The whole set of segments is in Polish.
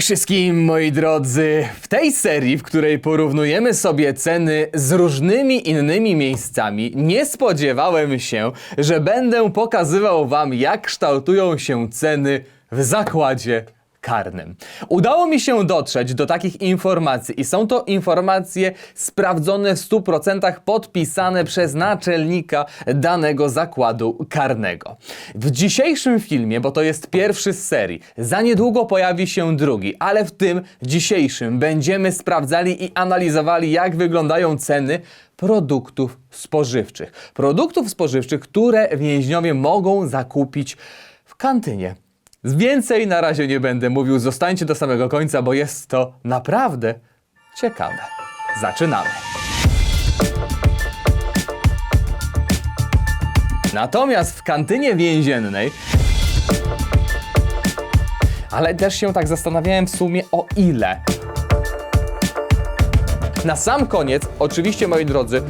Wszystkim moi drodzy! W tej serii, w której porównujemy sobie ceny z różnymi innymi miejscami, nie spodziewałem się, że będę pokazywał wam jak kształtują się ceny w zakładzie karnym. Udało mi się dotrzeć do takich informacji i są to informacje sprawdzone w 100% podpisane przez naczelnika danego zakładu karnego. W dzisiejszym filmie, bo to jest pierwszy z serii, za niedługo pojawi się drugi, ale w tym dzisiejszym będziemy sprawdzali i analizowali jak wyglądają ceny produktów spożywczych. Produktów spożywczych, które więźniowie mogą zakupić w kantynie. Więcej na razie nie będę mówił, zostańcie do samego końca, bo jest to naprawdę ciekawe. Zaczynamy. Natomiast w kantynie więziennej ale też się tak zastanawiałem w sumie o ile. Na sam koniec, oczywiście moi drodzy,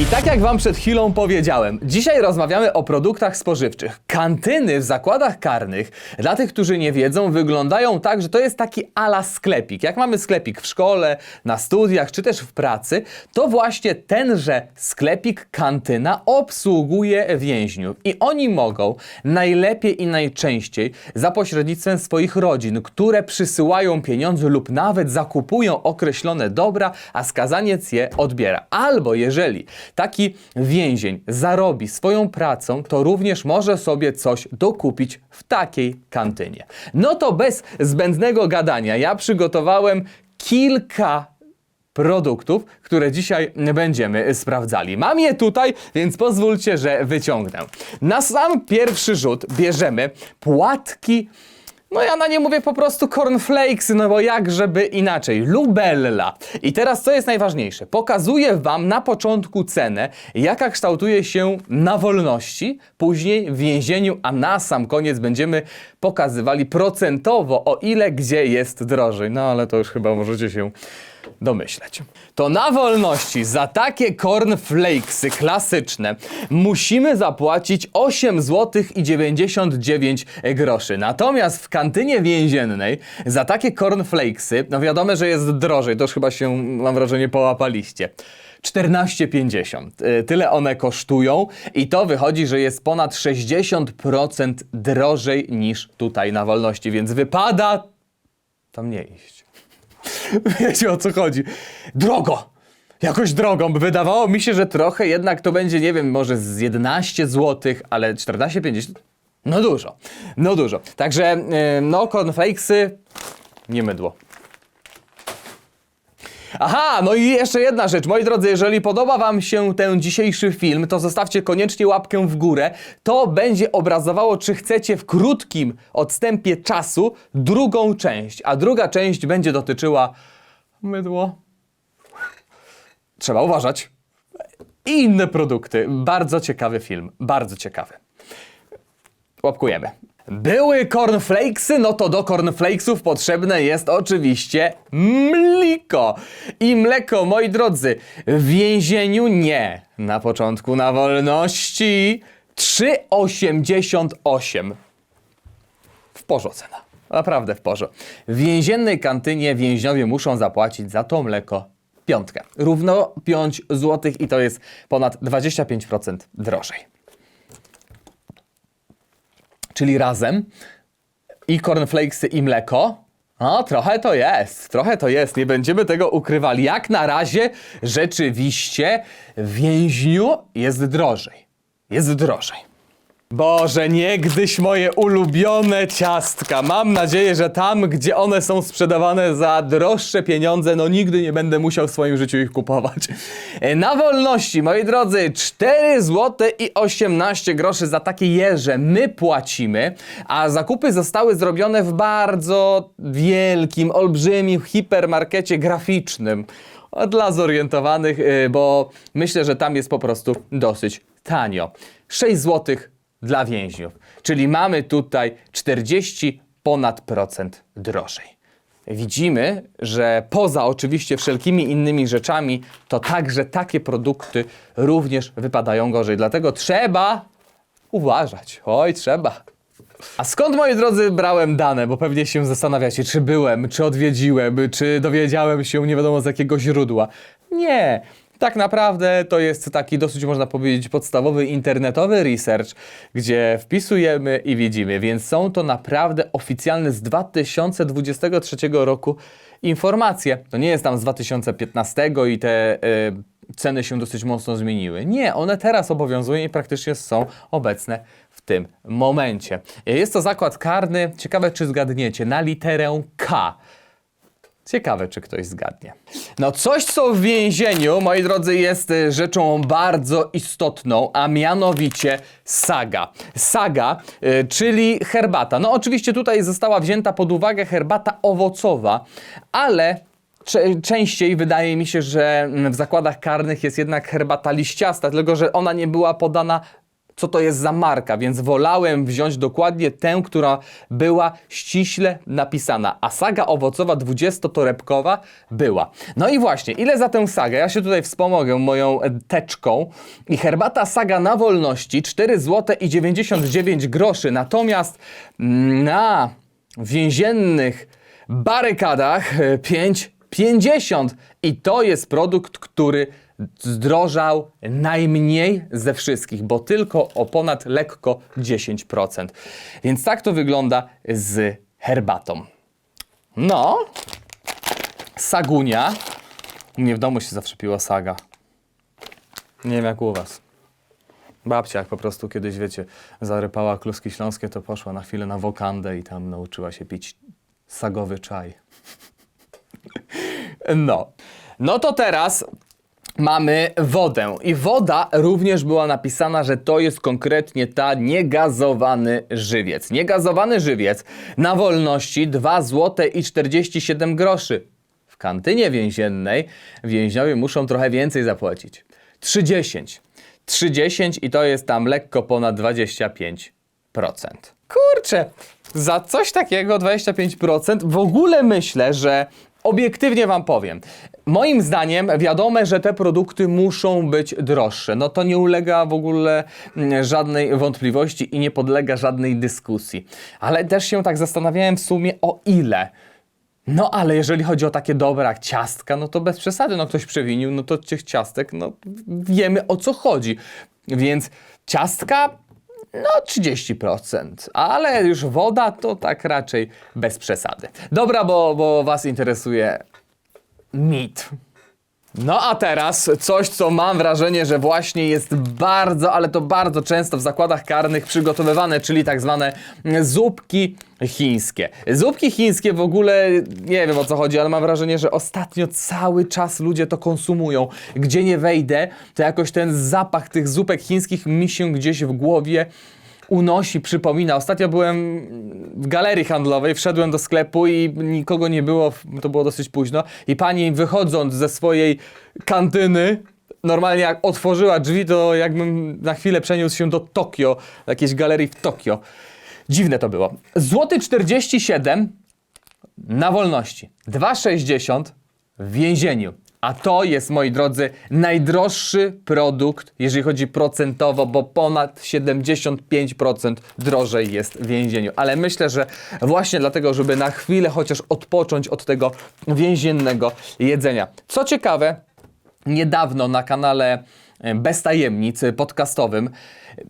i tak jak wam przed chwilą powiedziałem, dzisiaj rozmawiamy o produktach spożywczych. Kantyny w zakładach karnych, dla tych, którzy nie wiedzą, wyglądają tak, że to jest taki ala sklepik. Jak mamy sklepik w szkole, na studiach czy też w pracy, to właśnie tenże sklepik kantyna obsługuje więźniów. I oni mogą najlepiej i najczęściej za pośrednictwem swoich rodzin, które przysyłają pieniądze lub nawet zakupują określone dobra, a skazaniec je odbiera. Albo jeżeli taki więzień zarobi swoją pracą, to również może sobie coś dokupić w takiej kantynie. No to bez zbędnego gadania, ja przygotowałem kilka produktów, które dzisiaj będziemy sprawdzali. Mam je tutaj, więc pozwólcie, że wyciągnę. Na sam pierwszy rzut bierzemy płatki no ja na nie mówię po prostu cornflakesy, no bo jak żeby inaczej. Lubella. I teraz co jest najważniejsze? Pokazuję wam na początku cenę, jaka kształtuje się na wolności, później w więzieniu, a na sam koniec będziemy pokazywali procentowo, o ile gdzie jest drożej. No ale to już chyba możecie się domyśleć. To na wolności za takie cornflakesy klasyczne musimy zapłacić 8 zł i 99 groszy. Natomiast w kantynie więziennej za takie cornflakesy, no wiadomo, że jest drożej, to już chyba się mam wrażenie połapaliście. 14,50. Y, Tyle one kosztują i to wychodzi, że jest ponad 60% drożej niż tutaj na wolności, więc wypada tam nie iść. Wiecie o co chodzi. Drogo! Jakoś drogą. Wydawało mi się, że trochę jednak to będzie, nie wiem, może z 11 zł, ale 14,50 no dużo. No dużo. Także, yy, no, cornflakesy nie mydło. Aha, no i jeszcze jedna rzecz. Moi drodzy, jeżeli podoba Wam się ten dzisiejszy film, to zostawcie koniecznie łapkę w górę. To będzie obrazowało, czy chcecie w krótkim odstępie czasu drugą część, a druga część będzie dotyczyła mydło. Trzeba uważać. I inne produkty. Bardzo ciekawy film. Bardzo ciekawy. Łapkujemy. Były cornflakesy, no to do cornflakesów potrzebne jest oczywiście mliko. I mleko, moi drodzy, w więzieniu nie. Na początku na wolności 3,88. W porze cena. Naprawdę w porze. W więziennej kantynie więźniowie muszą zapłacić za to mleko piątkę. Równo 5 zł i to jest ponad 25% drożej czyli razem, i cornflakesy i mleko, no trochę to jest, trochę to jest, nie będziemy tego ukrywali. Jak na razie rzeczywiście w więźniu jest drożej. Jest drożej. Boże, niegdyś moje ulubione ciastka. Mam nadzieję, że tam, gdzie one są sprzedawane za droższe pieniądze, no nigdy nie będę musiał w swoim życiu ich kupować. E, Na wolności, moi drodzy, 4 zł i 18 groszy za takie jeże my płacimy, a zakupy zostały zrobione w bardzo wielkim, olbrzymim hipermarkecie graficznym. Dla zorientowanych, y, bo myślę, że tam jest po prostu dosyć tanio. 6 złotych dla więźniów. Czyli mamy tutaj 40 ponad procent drożej. Widzimy, że poza oczywiście wszelkimi innymi rzeczami, to także takie produkty również wypadają gorzej. Dlatego trzeba uważać. Oj, trzeba. A skąd, moi drodzy, brałem dane? Bo pewnie się zastanawiacie, czy byłem, czy odwiedziłem, czy dowiedziałem się nie wiadomo z jakiego źródła. Nie. Tak naprawdę to jest taki dosyć, można powiedzieć, podstawowy internetowy research, gdzie wpisujemy i widzimy, więc są to naprawdę oficjalne z 2023 roku informacje. To nie jest tam z 2015 i te y, ceny się dosyć mocno zmieniły. Nie, one teraz obowiązują i praktycznie są obecne w tym momencie. Jest to zakład karny, ciekawe czy zgadniecie, na literę K. Ciekawe, czy ktoś zgadnie. No, coś, co w więzieniu, moi drodzy, jest y, rzeczą bardzo istotną, a mianowicie saga. Saga, y, czyli herbata. No, oczywiście tutaj została wzięta pod uwagę herbata owocowa, ale częściej wydaje mi się, że mm, w zakładach karnych jest jednak herbata liściasta, tylko że ona nie była podana co to jest za marka, więc wolałem wziąć dokładnie tę, która była ściśle napisana, a saga owocowa 20-torebkowa była. No i właśnie, ile za tę sagę? Ja się tutaj wspomogę moją e, teczką i herbata saga na wolności 4 zł i 99 groszy, natomiast mm, na więziennych barykadach e, 5,50 i to jest produkt, który zdrożał najmniej ze wszystkich, bo tylko o ponad lekko 10%. Więc tak to wygląda z herbatą. No, sagunia. U mnie w domu się zawsze piła saga. Nie wiem jak u was. Babcia jak po prostu kiedyś, wiecie, zarypała kluski śląskie, to poszła na chwilę na wokandę i tam nauczyła się pić sagowy czaj. No. No to teraz mamy wodę. I woda również była napisana, że to jest konkretnie ta niegazowany żywiec. Niegazowany żywiec na wolności 2 zł i 47 groszy. W kantynie więziennej więźniowie muszą trochę więcej zapłacić. 3,10. 3,10 i to jest tam lekko ponad 25%. Kurczę, za coś takiego 25% w ogóle myślę, że obiektywnie wam powiem. Moim zdaniem wiadome, że te produkty muszą być droższe. No to nie ulega w ogóle mm, żadnej wątpliwości i nie podlega żadnej dyskusji. Ale też się tak zastanawiałem w sumie o ile. No ale jeżeli chodzi o takie dobra jak ciastka, no to bez przesady, no ktoś przewinił, no to tych ciastek, no wiemy o co chodzi. Więc ciastka, no 30%, ale już woda to tak raczej bez przesady. Dobra, bo, bo was interesuje mit. No a teraz coś, co mam wrażenie, że właśnie jest bardzo, ale to bardzo często w zakładach karnych przygotowywane, czyli tak zwane zupki chińskie. Zupki chińskie w ogóle, nie wiem o co chodzi, ale mam wrażenie, że ostatnio cały czas ludzie to konsumują. Gdzie nie wejdę, to jakoś ten zapach tych zupek chińskich mi się gdzieś w głowie unosi, przypomina. Ostatnio byłem w galerii handlowej, wszedłem do sklepu i nikogo nie było, to było dosyć późno. I pani wychodząc ze swojej kantyny, normalnie jak otworzyła drzwi, to jakbym na chwilę przeniósł się do Tokio, do jakiejś galerii w Tokio. Dziwne to było. Złoty 47 na wolności, 2,60 w więzieniu. A to jest, moi drodzy, najdroższy produkt, jeżeli chodzi procentowo, bo ponad 75% drożej jest w więzieniu. Ale myślę, że właśnie dlatego, żeby na chwilę chociaż odpocząć od tego więziennego jedzenia. Co ciekawe, niedawno na kanale e, Bez Tajemnic podcastowym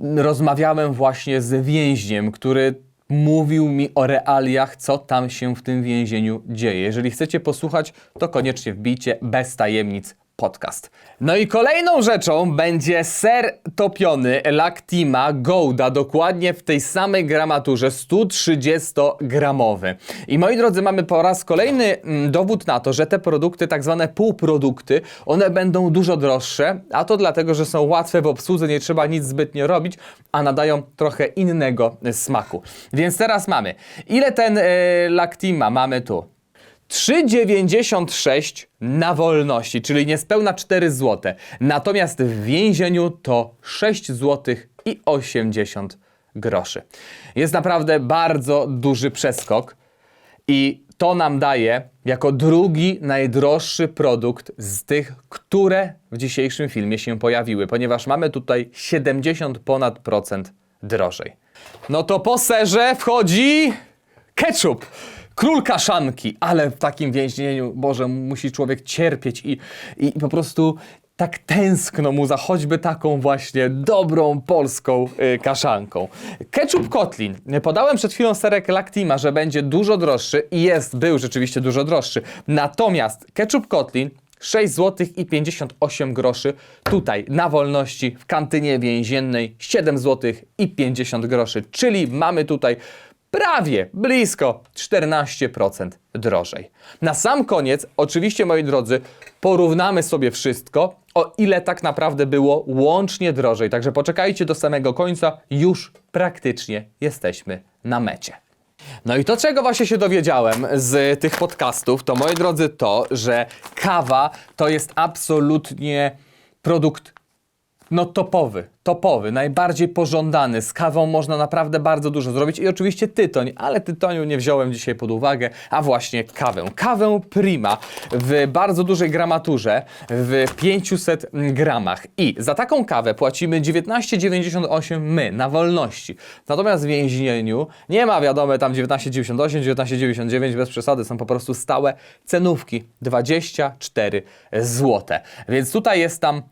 m, rozmawiałem właśnie z więźniem, który mówił mi o realiach, co tam się w tym więzieniu dzieje. Jeżeli chcecie posłuchać, to koniecznie wbijcie Bez Tajemnic podcast. No i kolejną rzeczą będzie ser topiony Lactima Gouda, dokładnie w tej samej gramaturze 130-gramowy. I moi drodzy, mamy po raz kolejny mm, dowód na to, że te produkty, tak zwane półprodukty, one będą dużo droższe, a to dlatego, że są łatwe w obsłudze, nie trzeba nic zbytnio robić, a nadają trochę innego smaku. Więc teraz mamy, ile ten e, Lactima mamy tu? 3,96 na wolności, czyli niespełna 4 zł. Natomiast w więzieniu to 6 zł i 80 groszy. Jest naprawdę bardzo duży przeskok i to nam daje jako drugi najdroższy produkt z tych, które w dzisiejszym filmie się pojawiły, ponieważ mamy tutaj 70 ponad procent drożej. No to po serze wchodzi ketchup. Król kaszanki, ale w takim więzieniu, Boże, musi człowiek cierpieć i, i po prostu tak tęskno mu za choćby taką właśnie dobrą polską y, kaszanką. Ketchup Kotlin. Podałem przed chwilą serek Lactima, że będzie dużo droższy i jest, był rzeczywiście dużo droższy. Natomiast ketchup Kotlin 6 zł i 58 groszy. Tutaj na wolności w kantynie więziennej 7 zł i 50 groszy. Czyli mamy tutaj prawie blisko 14% drożej. Na sam koniec, oczywiście moi drodzy, porównamy sobie wszystko, o ile tak naprawdę było łącznie drożej. Także poczekajcie do samego końca, już praktycznie jesteśmy na mecie. No i to, czego właśnie się dowiedziałem z tych podcastów, to moi drodzy, to, że kawa to jest absolutnie produkt no topowy, topowy, najbardziej pożądany. Z kawą można naprawdę bardzo dużo zrobić i oczywiście tytoń, ale tytoniu nie wziąłem dzisiaj pod uwagę, a właśnie kawę. Kawę Prima w bardzo dużej gramaturze, w 500 gramach i za taką kawę płacimy 19,98 my na wolności. Natomiast w więzieniu nie ma wiadome tam 19,98, 19,99 bez przesady, są po prostu stałe cenówki 24 zł. Więc tutaj jest tam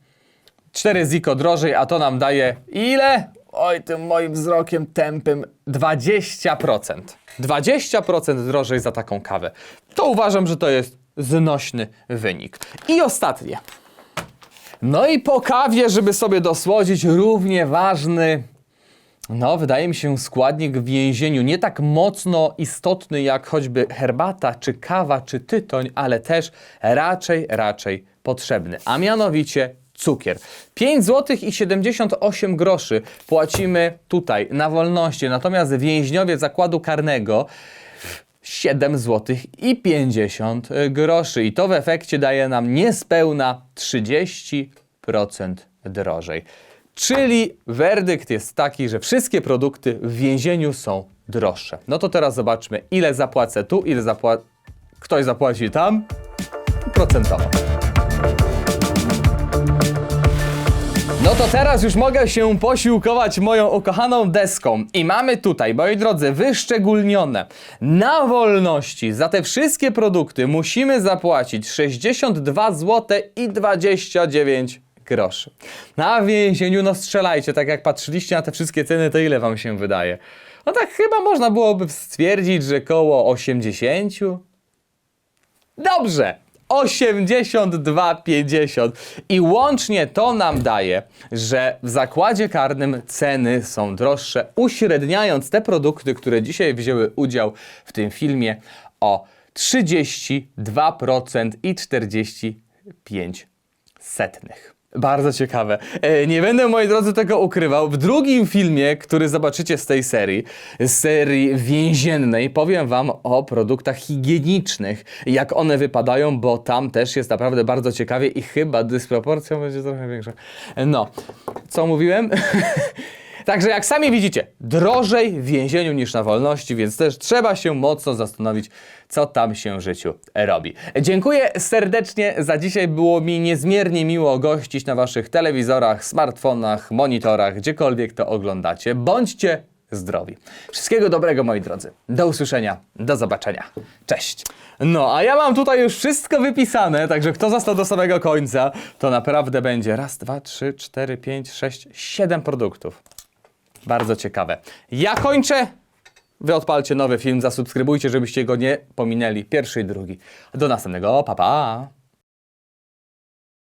4 ziko drożej, a to nam daje ile? Oj, tym moim wzrokiem tępym 20%. 20% drożej za taką kawę. To uważam, że to jest znośny wynik. I ostatnie. No i po kawie, żeby sobie dosłodzić, równie ważny, no wydaje mi się składnik w więzieniu. Nie tak mocno istotny jak choćby herbata, czy kawa, czy tytoń, ale też raczej, raczej potrzebny. A mianowicie cukier. 5 zł i 78 groszy płacimy tutaj na wolności, natomiast więźniowie zakładu karnego 7 zł i 50 groszy i to w efekcie daje nam niespełna 30% drożej. Czyli werdykt jest taki, że wszystkie produkty w więzieniu są droższe. No to teraz zobaczmy, ile zapłacę tu, ile zapła... ktoś zapłaci tam procentowo. No to teraz już mogę się posiłkować moją ukochaną deską. I mamy tutaj, moi drodzy, wyszczególnione na wolności za te wszystkie produkty musimy zapłacić 62 zł i 29 groszy. Na więzieniu, no strzelajcie, tak jak patrzyliście na te wszystkie ceny, to ile wam się wydaje? No tak chyba można byłoby stwierdzić, że koło 80. Dobrze, 82,50 i łącznie to nam daje, że w zakładzie karnym ceny są droższe, uśredniając te produkty, które dzisiaj wzięły udział w tym filmie o 32% i 45 setnych. Bardzo ciekawe. E, Nie będę, moi drodzy, tego ukrywał. W drugim filmie, który zobaczycie z tej serii, z serii więziennej, powiem Wam o produktach higienicznych, jak one wypadają, bo tam też jest naprawdę bardzo ciekawie i chyba dysproporcja będzie trochę większa. No, co mówiłem? Także jak sami widzicie, drożej w więzieniu niż na wolności, więc też trzeba się mocno zastanowić, co tam się w życiu robi. Dziękuję serdecznie za dzisiaj. Było mi niezmiernie miło gościć na waszych telewizorach, smartfonach, monitorach, gdziekolwiek to oglądacie. Bądźcie zdrowi. Wszystkiego dobrego, moi drodzy. Do usłyszenia, do zobaczenia. Cześć. No, a ja mam tutaj już wszystko wypisane, także kto został do samego końca, to naprawdę będzie raz, dwa, trzy, cztery, pięć, sześć, siedem produktów. Bardzo ciekawe. Ja kończę. Wy odpalcie nowy film, zasubskrybujcie, żebyście go nie pominęli. Pierwszy i drugi. Do następnego. Pa, pa.